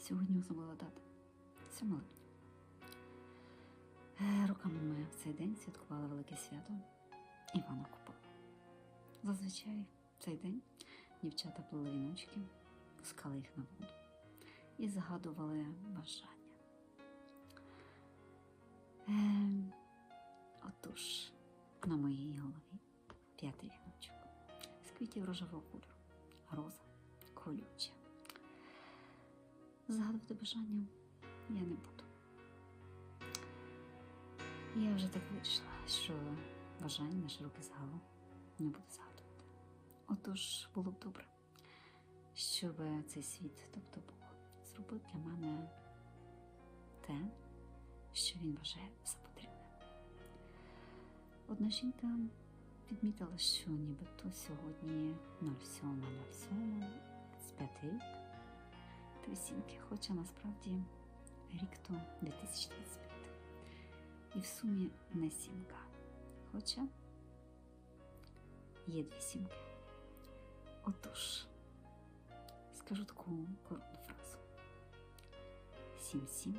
Сьогодні особлива дата 7 липня. Е, Роками ми в цей день святкували велике свято Івана Купала. Зазвичай в цей день дівчата плели віночки, пускали їх на воду і загадували бажання. Е, отож, на моїй голові п'ятий віночок з квітів рожевого кольору, роза колюча. Загадувати бажання я не буду. Я вже так вийшла, що бажання на широкий загал не буду згадувати. Отож, було б добре, щоб цей світ, тобто Бог, зробив для мене те, що він вважає за потрібне. Одна жінка відмітила, що нібито сьогодні 07.07 з п'яти рік та хоча насправді рік то 2025. І в сумі не сімка. Хоча є дві сімки. Отож, скажу таку коротку фразу. Сім-сім